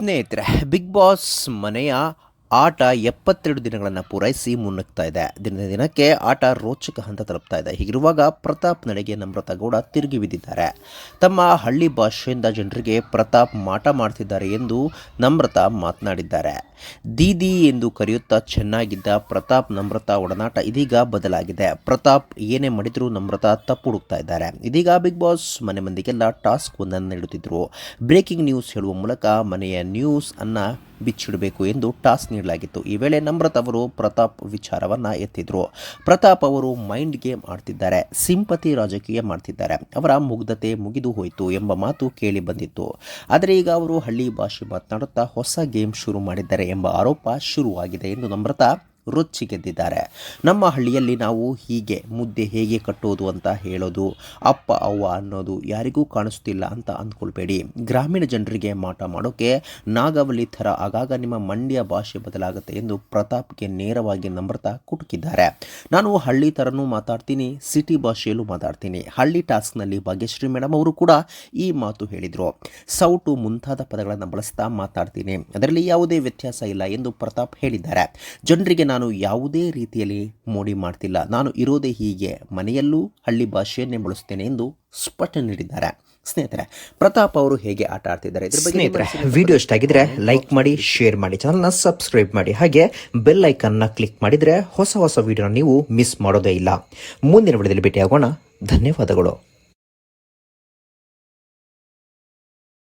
ಸ್ನೇಹಿತರೆ big boss ಮನೆಯ ಆಟ ಎಪ್ಪತ್ತೆರಡು ದಿನಗಳನ್ನು ಪೂರೈಸಿ ಮುನ್ನುಗ್ತಾ ಇದೆ. ದಿನದ ದಿನಕ್ಕೆ ಆಟ ರೋಚಕ ಹಂತ ತಲುಪ್ತಾ ಇದೆ. ಹೀಗಿರುವಾಗ ಪ್ರತಾಪ್ ನಡೆಗೆ ನಮ್ರತಾ ಗೌಡ ತಿರುಗಿ ಬಿದ್ದಿದ್ದಾರೆ. ತಮ್ಮ ಹಳ್ಳಿ ಭಾಷೆಯಿಂದ ಜನರಿಗೆ ಪ್ರತಾಪ್ ಮಾಟ ಮಾಡ್ತಿದ್ದಾರೆ ಎಂದು ನಮ್ರತಾ ಮಾತನಾಡಿದ್ದಾರೆ. ದೀದಿ ಎಂದು ಕರೆಯುತ್ತಾ ಚೆನ್ನಾಗಿದ್ದ ಪ್ರತಾಪ್ ನಮ್ರತಾ ಒಡನಾಟ ಇದೀಗ ಬದಲಾಗಿದೆ. ಪ್ರತಾಪ್ ಏನೇ ಮಾಡಿದರೂ ನಮ್ರತಾ ತಪ್ಪು ಹುಡುಕ್ತಾ ಇದ್ದಾರೆ. ಇದೀಗ ಬಿಗ್ ಬಾಸ್ ಮನೆ ಮಂದಿಗೆಲ್ಲ ಟಾಸ್ಕ್ ಒಂದನ್ನು ನೀಡುತ್ತಿದ್ದರು ಬ್ರೇಕಿಂಗ್ ನ್ಯೂಸ್ ಹೇಳುವ ಮೂಲಕ ಮನೆಯ ನ್ಯೂಸ್ ಅನ್ನು ಬಿಚ್ಚಿಡಬೇಕು ಎಂದು ಟಾಸ್ಕ್ ನೀಡಲಾಗಿತ್ತು. ಈ ವೇಳೆ ನಮ್ರತ್ ಅವರು ಪ್ರತಾಪ್ ವಿಚಾರವನ್ನ ಎತ್ತಿದ್ರು. ಪ್ರತಾಪ್ ಅವರು ಮೈಂಡ್ ಗೇಮ್ ಆಡ್ತಿದ್ದಾರೆ. ಸಿಂಪತಿ ರಾಜಕೀಯ ಮಾಡ್ತಿದ್ದಾರೆ. ಅವರ ಮುಗ್ಧತೆ ಮುಗಿದು ಹೋಯಿತು ಎಂಬ ಮಾತು ಕೇಳಿ ಬಂದಿತ್ತು. ಆದರೆ ಈಗ ಅವರು ಹಳ್ಳಿ ಭಾಷೆ ಮಾತನಾಡುತ್ತಾ ಹೊಸ ಗೇಮ್ ಶುರು ಮಾಡಿದ್ದಾರೆ. ಎಂಬ ಆರೋಪ ಶುರುವಾಗಿದೆ ಎಂದು ನಮ್ರತಾ ರೊಚ್ಚಿಗೆದ್ದಿದ್ದಾರೆ ನಮ್ಮ ಹಳ್ಳಿಯಲ್ಲಿ ನಾವು ಹೀಗೆ ಮುದ್ದೆ ಹೇಗೆ ಕಟ್ಟೋದು ಅಂತ ಹೇಳೋದು, ಅಪ್ಪ, ಅವ್ವ ಅನ್ನೋದು ಯಾರಿಗೂ ಕಾಣಿಸ್ತಿಲ್ಲ ಅಂತ ಅಂದ್ಕೊಳ್ಬೇಡಿ. ಗ್ರಾಮೀಣ ಜನರಿಗೆ ಮಾಟ ಮಾಡೋಕ್ಕೆ ನಾಗಾವಲಿ ಥರ ಆಗಾಗ ನಿಮ್ಮ ಮಂಡ್ಯ ಭಾಷೆ ಬದಲಾಗುತ್ತೆ ಎಂದು ಪ್ರತಾಪ್ಗೆ ನೇರವಾಗಿ ನಮ್ರತಾ ಕುಟುಕಿದ್ದಾರೆ. ನಾನು ಹಳ್ಳಿ ಥರನೂ ಮಾತಾಡ್ತೀನಿ, ಸಿಟಿ ಭಾಷೆಯಲ್ಲೂ ಮಾತಾಡ್ತೀನಿ. ಹಳ್ಳಿ ಟಾಸ್ಕ್ನಲ್ಲಿ ಭಾಗ್ಯಶ್ರೀ ಮೇಡಮ್ ಅವರು ಕೂಡ ಈ ಮಾತು ಹೇಳಿದರು. ಸೌಟು ಮುಂತಾದ ಪದಗಳನ್ನು ಬಳಸ್ತಾ ಮಾತಾಡ್ತೀನಿ. ಅದರಲ್ಲಿ ಯಾವುದೇ ವ್ಯತ್ಯಾಸ ಇಲ್ಲ ಎಂದು ಪ್ರತಾಪ್ ಹೇಳಿದ್ದಾರೆ. ಜನರಿಗೆ ನಾನು ಯಾವುದೇ ರೀತಿಯಲ್ಲಿ ಮೋಡಿ ಮಾಡ್ತಿಲ್ಲ. ನಾನು ಇರೋದೇ ಹೀಗೆ. ಮನೆಯಲ್ಲೂ ಹಳ್ಳಿ ಭಾಷೆಯನ್ನೇ ಬಳಸ್ತೇನೆ ಎಂದು ಸ್ಪಷ್ಟನೆ ನೀಡಿದ್ದಾರೆ. ಸ್ನೇಹಿತರೆ ಪ್ರತಾಪ್ ಅವರು ಹೇಗೆ ಆಟ ಆಡ್ತಿದ್ದಾರೆ? ಇದ್ರ ಬಗ್ಗೆ ಸ್ನೇಹಿತರೆ ವಿಡಿಯೋ ಇಷ್ಟ ಆಗಿದ್ರೆ ಲೈಕ್ ಮಾಡಿ ಶೇರ್ ಮಾಡಿ ಚಾನಲ್ನ ಸಬ್ಸ್ಕ್ರೈಬ್ ಮಾಡಿ. ಹಾಗೆ ಬೆಲ್ ಐಕನ್ನ ಕ್ಲಿಕ್ ಮಾಡಿದ್ರೆ ಹೊಸ ಹೊಸ ವಿಡಿಯೋನ ನೀವು ಮಿಸ್ ಮಾಡೋದೇ ಇಲ್ಲ. ಮುಂದಿನ ವಿಡಿಯೋದಲ್ಲಿ ಭೇಟಿಯಾಗೋಣ. ಧನ್ಯವಾದಗಳು.